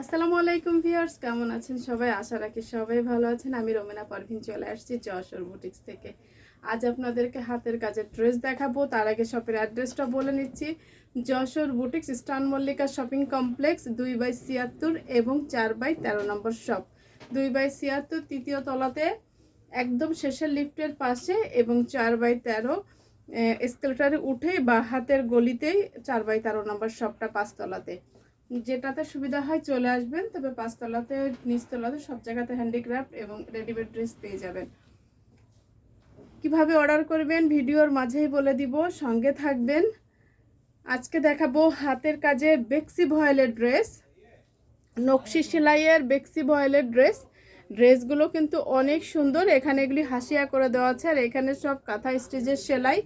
আসসালামু আলাইকুম ভিউয়ার্স, কেমন আছেন সবাই? আশা রাখি সবাই ভালো আছেন। আমি রোমেনা পারভিন চলে আসছি যশোর বুটিক্স থেকে। আজ আপনাদেরকে হাতের কাজের ড্রেস দেখাবো। তার আগে শপের অ্যাড্রেসটা বলে নিচ্ছি। যশোর বুটিক্স স্টান মল্লিকা শপিং কমপ্লেক্স দুই বাই ছিয়াত্তর এবং চার বাই তেরো নম্বর শপ দুই বাই ছিয়াত্তর, তৃতীয় তলাতে, একদম শেষের লিফটের পাশে এবং চার বাই তেরো এসকেলেটারে উঠেই বা হাতের গলিতেই চার বাই তেরো নম্বর শপটা পাঁচতলাতে। যেটাতে সুবিধা হয় চলে আসবেন, তবে পাঁচতলাতে, নিচতলাতে সব জায়গাতে হ্যান্ডিক্রাফট এবং রেডিমেড ড্রেস পেয়ে যাবেন। কীভাবে অর্ডার করবেন ভিডিওর মাঝেই বলে দিব, সঙ্গে থাকবেন। আজকে দেখাবো হাতের কাজে বেক্সি ভয়েলের ড্রেস, নকশি সেলাইয়ের বেক্সি ভয়েলের ড্রেস। ড্রেসগুলো কিন্তু অনেক সুন্দর, এখানে এগুলি হাসিয়া করে দেওয়া আছে, আর এখানে সব কাঁথা স্টিচের সেলাই।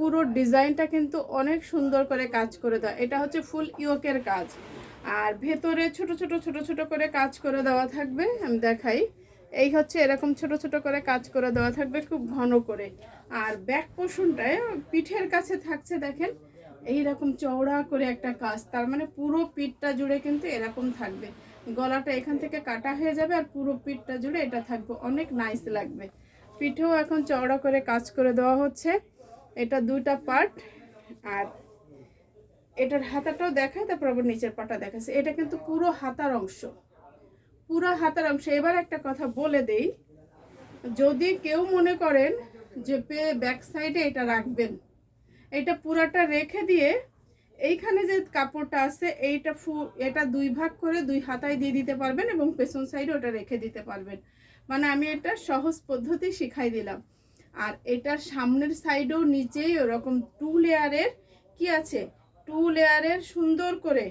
পুরো ডিজাইনটা কিন্তু অনেক সুন্দর করে কাজ করে দেওয়া। এটা হচ্ছে ফুল ইয়োকের কাজ। আর ভেতরে ছোট ছোট ছোট ছোট করে কাজ করে দেওয়া থাকবে, আমি দেখাই। এই হচ্ছে এরকম ছোট ছোট করে কাজ করে দেওয়া থাকবে, খুব ঘন করে। আর ব্যাক পোর্শনটায় পিঠের কাছে থাকছে, দেখেন। এই রকম চওড়া করে একটা কাজ, তার মানে পুরো পিঠটা জুড়ে কিন্তু এরকম থাকবে। গলাটা এখান থেকে কাটা হয়ে যাবে আর পুরো পিঠটা জুড়ে এটা থাকবে, অনেক নাইস লাগবে। পিঠেও এখন চওড়া করে কাজ করে দেওয়া হচ্ছে। এটা দুইটা পার্ট আর এটার হাতাটাও দেখায়, তারপর আবার নিচের পাটা দেখাচ্ছে। এটা কিন্তু পুরো হাতার অংশ। পুরো হাতার অংশ। এবার একটা কথা বলে দেই, যদি কেউ মনে করেন যে পে ব্যাক সাইডে এটা রাখবেন, এটা পুরাটা রেখে দিয়ে এইখানে যে কাপড়টা আছে, এইটা ফু, এটা দুই ভাগ করে দুই হাতায় দিয়ে দিতে পারবেন এবং পেছন সাইডে ওটা রেখে দিতে পারবেন। মানে আমি এটা সহজ পদ্ধতি শিখাই দিলাম। আর এটার সামনের সাইডেও নিচেই ওরকম টু লেয়ারের কি আছে? টু লেয়ারের সুন্দর করে।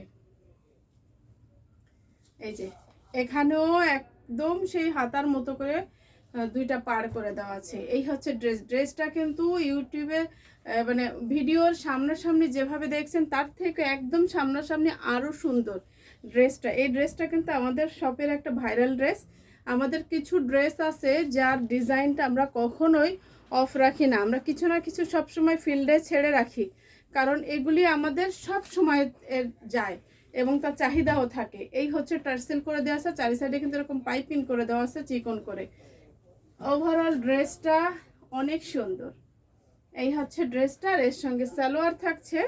এই যে, এখানেও একদম সেই হাতার মতো করে দুইটা পার করে দেওয়া আছে। এই হচ্ছে ড্রেস ড্রেসটা কিন্তু ইউটিউবে মানে ভিডিওর সামনাসামনি যেভাবে দেখছেন, তার থেকে একদম সামনাসামনি আরও সুন্দর ড্রেসটা এই ড্রেসটা কিন্তু আমাদের শপের একটা ভাইরাল ড্রেস আমাদের কিছু ড্রেস আছে, যার ডিজাইনটা আমরা কখনোই অফ রাখি না। আমরা কিছু না কিছু সবসময় ফিল্ডে ছেড়ে রাখি, কারণ এগুলি আমাদের সব সময় যায় এবং তার চাহিদাও থাকে। এই হচ্ছে টার্সেল করে দেওয়া আছে, চারি সাইডে কিন্তু এরকম পাইপিং করে দেওয়া আছে, চিকন করে। ওভারঅল ড্রেসটা অনেক সুন্দর। এই হচ্ছে ড্রেসটা, আর এর সঙ্গে সালোয়ার থাকছে।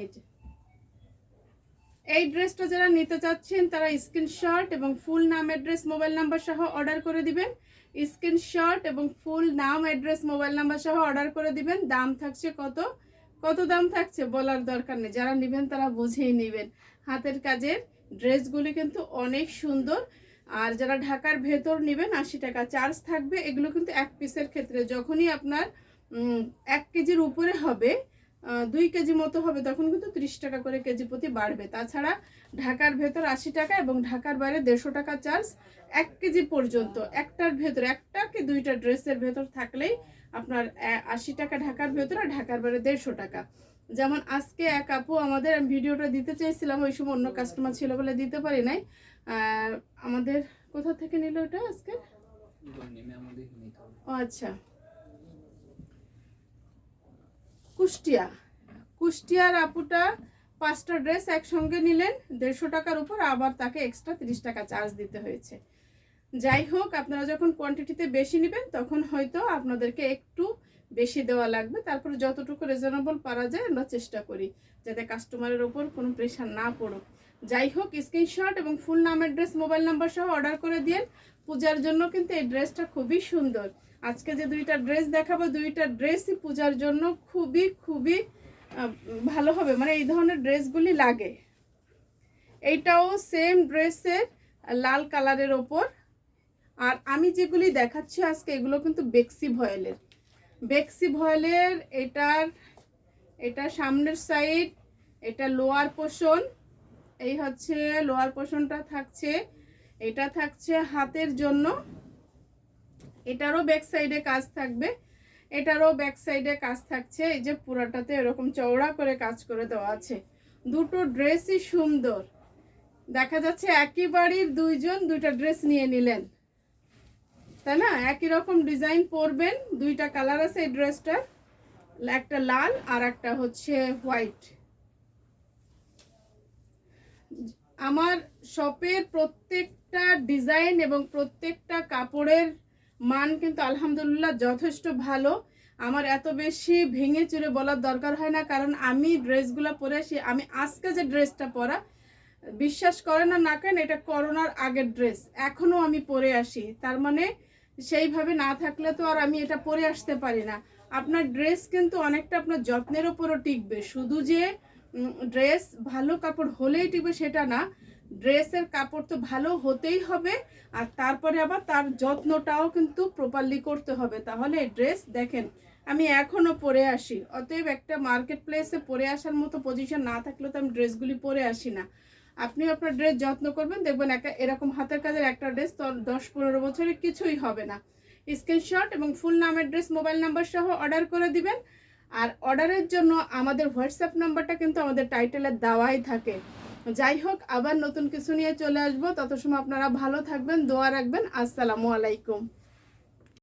এই যে। এই ড্রেসটা যারা নিতে চাচ্ছেন, তারা স্ক্রিনশট এবং ফুল নাম অ্যাড্রেস, মোবাইল নাম্বার সহ অর্ডার করে দিবেন। স্ক্রিনশট এবং ফুল নাম, অ্যাড্রেস, মোবাইল নাম্বার সহ অর্ডার করে দিবেন। দাম থাকছে কত? কত দাম থাকছে বলার দরকার নেই। যারা নেবেন, তারা বুঝেই নেবেন। হাতের কাজের ড্রেসগুলি কিন্তু অনেক সুন্দর। আর যারা ঢাকার ভেতর নেবেন, আশি টাকা চার্জ থাকবে। এগুলো কিন্তু এক পিসের ক্ষেত্রে। যখনই আপনার এক কেজির উপরে হবে দুই কেজি মতো হবে তখন কিন্তু ত্রিশ টাকা করে কেজি প্রতি বাড়বে। তাছাড়া ঢাকার ভেতর আশি টাকা এবং ঢাকার বাইরে দেড়শো টাকা চার্জ এক কেজি পর্যন্ত। একটার ভেতর একটা কি দুইটা ড্রেসের ভেতর থাকলেই আপনার আশি টাকা ঢাকার ভেতর আর ঢাকার বাইরে দেড়শো টাকা। যেমন আজকে এক আপু আমাদের আমি ভিডিওটা দিতে চেয়েছিলাম ওই সময় অন্য কাস্টমার ছিল বলে দিতে পারি নাই। আমাদের কোথা থেকে নিল ওটা আজকে? ও আচ্ছা। কুষ্টিয়া। কুষ্টিয়ার আপুটা পাঁচটা ড্রেস একসঙ্গে নিলেন, দেড়শো টাকার উপর, আবার তাকে এক্সট্রা তিরিশ টাকা চার্জ দিতে হয়েছে। যাই হোক, আপনারা যখন কোয়ান্টিটিতে বেশি নেবেন, তখন হয়তো আপনাদেরকে একটু বেশি দেওয়া লাগবে। তারপর যতটুকু রিজনেবল পারা যায়, আমরা চেষ্টা করি যাতে কাস্টমারের ওপর কোনো প্রেশার না পড়ুক। যাই হোক স্ক্রিনশট এবং ফুল নাম অ্যাড্রেস মোবাইল নাম্বার সহ অর্ডার করে দিন পূজার জন্য কিন্তু এই ড্রেসটা খুবই সুন্দর। আজকে যে দুইটা ড্রেস দেখাবো, দুইটা ড্রেসই পূজার জন্য খুবই খুবই ভালো হবে। মানে এই ধরনের ড্রেসগুলি লাগে। এইটাও সেম ড্রেসের লাল কালারের ওপর। আর আমি যেগুলি দেখাচ্ছি আজকে, এগুলো কিন্তু বেক্সি ভয়েলের। বেক্সি ভয়েলের, এটার এটা সামনের সাইড এটা লোয়ার পোর্শন এই হচ্ছে লোয়ার পোর্শনটা থাকছে। এটা থাকছে হাতের জন্য। এটারও ব্যাক সাইডে কাজ থাকবে, এটারও ব্যাক সাইডে কাজ থাকছে, এই যে পুরাটাতে এরকম চওড়া করে কাজ করে দেওয়া আছে। দুটো ড্রেসই সুন্দর। দেখা যাচ্ছে একই বাড়ির দুইজন দুইটা ড্রেস নিয়ে নিলেন। তাই না? একই রকম ডিজাইন পরবেন, দুইটা কালার আছে এই ড্রেসটার একটা লাল আর একটা হচ্ছে হোয়াইট আমার শপের প্রত্যেকটা ডিজাইন এবং প্রত্যেকটা কাপড়ের মান কিন্তু আলহামদুলিল্লাহ যথেষ্ট ভালো। আমার এত বেশি ভেঙে চুরে বলার দরকার হয় না, কারণ আমি ড্রেসগুলো পরে আসি, আমি আজকে যে ড্রেসটা পরা, বিশ্বাস করেন না না কেন, এটা করোনার আগের ড্রেস, এখনও আমি পরে আসি। তার মানে সেইভাবে না থাকলে তো আর আমি এটা পরে আসতে পারি না। আপনার ড্রেস কিন্তু অনেকটা আপনার যত্নের উপরও টিকবে। শুধু যে ড্রেস ভালো কাপড় হলেই টিকবে সেটা না ড্রেসের কাপড় তো ভালো হতেই হবে, আর তারপরে আবার তার যত্নটাও কিন্তু প্রপারলি করতে হবে। তাহলে ড্রেস দেখেন, আমি এখনও পরে আসি। অতএব একটা মার্কেট প্লেসে পরে আসার মতো পজিশন না থাকলে তো আমি ড্রেসগুলি পরে আসি না। আপনি আপনার ড্রেস যত্ন করবেন, দেখবেন একটা এরকম হাতের কাজের একটা ড্রেস তো দশ পনেরো বছরে কিছুই হবে না। স্ক্রিনশট এবং ফুল নামের ড্রেস মোবাইল নাম্বার সহ অর্ডার করে দিবেন। আর অর্ডারের জন্য আমাদের হোয়াটসঅ্যাপ নাম্বারটা কিন্তু আমাদের টাইটেলে দেওয়াই থাকে। যাই হোক আবার নতুন কিছু নিয়ে চলে আসব। তত সময় আপনারা ভালো থাকবেন, দোয়া রাখবেন। আসসালামু আলাইকুম।